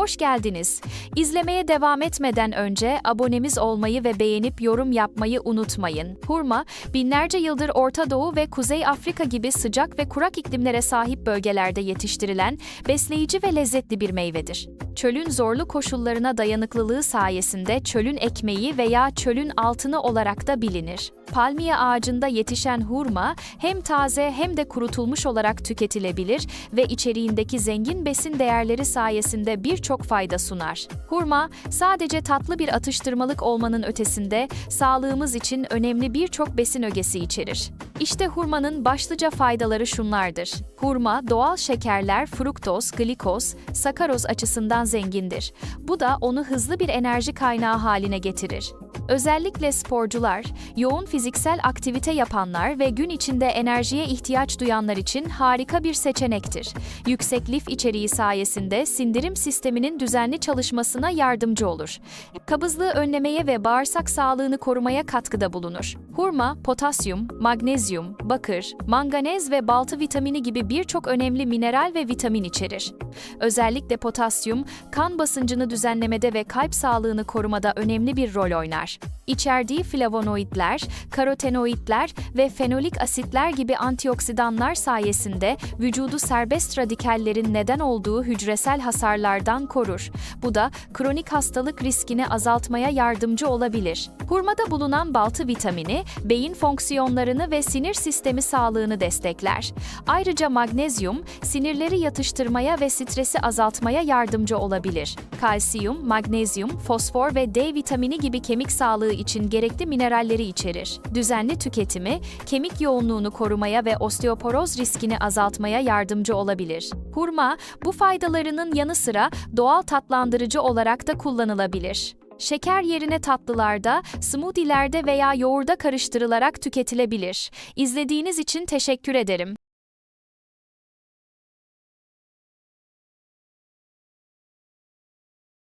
hoş geldiniz. İzlemeye devam etmeden önce abonemiz olmayı ve beğenip yorum yapmayı unutmayın. Hurma, binlerce yıldır Orta Doğu ve Kuzey Afrika gibi sıcak ve kurak iklimlere sahip bölgelerde yetiştirilen besleyici ve lezzetli bir meyvedir. Çölün zorlu koşullarına dayanıklılığı sayesinde çölün ekmeği veya çölün altını olarak da bilinir. Palmiye ağacında yetişen hurma hem taze hem de kurutulmuş olarak tüketilebilir ve içeriğindeki zengin besin değerleri sayesinde birçok fayda sunar. Hurma sadece tatlı bir atıştırmalık olmanın ötesinde sağlığımız için önemli birçok besin ögesi içerir. İşte hurmanın başlıca faydaları şunlardır. Hurma doğal şekerler fruktoz, glikoz, sakaroz açısından zengindir. Bu da onu hızlı bir enerji kaynağı haline getirir. Özellikle sporcular, yoğun fiziksel aktivite yapanlar ve gün içinde enerjiye ihtiyaç duyanlar için harika bir seçenektir. Yüksek lif içeriği sayesinde sindirim sisteminin düzenli çalışmasına yardımcı olur. Kabızlığı önlemeye ve bağırsak sağlığını korumaya katkıda bulunur. Hurma, potasyum, magnezyum, bakır, manganez ve baltı vitamini gibi birçok önemli mineral ve vitamin içerir. Özellikle potasyum, kan basıncını düzenlemede ve kalp sağlığını korumada önemli bir rol oynar. İçerdiği flavonoidler, karotenoidler ve fenolik asitler gibi antioksidanlar sayesinde vücudu serbest radikallerin neden olduğu hücresel hasarlardan korur. Bu da kronik hastalık riskini azaltmaya yardımcı olabilir. Hurmada bulunan baltı vitamini, beyin fonksiyonlarını ve sinir sistemi sağlığını destekler. Ayrıca magnezyum, sinirleri yatıştırmaya ve stresi azaltmaya yardımcı olabilir. Kalsiyum, magnezyum, fosfor ve D vitamini gibi kemik sağlığı için gerekli mineralleri içerir. Düzenli tüketimi, kemik yoğunluğunu korumaya ve osteoporoz riskini azaltmaya yardımcı olabilir. Hurma, bu faydalarının yanı sıra doğal tatlandırıcı olarak da kullanılabilir. Şeker yerine tatlılarda, smoothie'lerde veya yoğurda karıştırılarak tüketilebilir. İzlediğiniz için teşekkür ederim.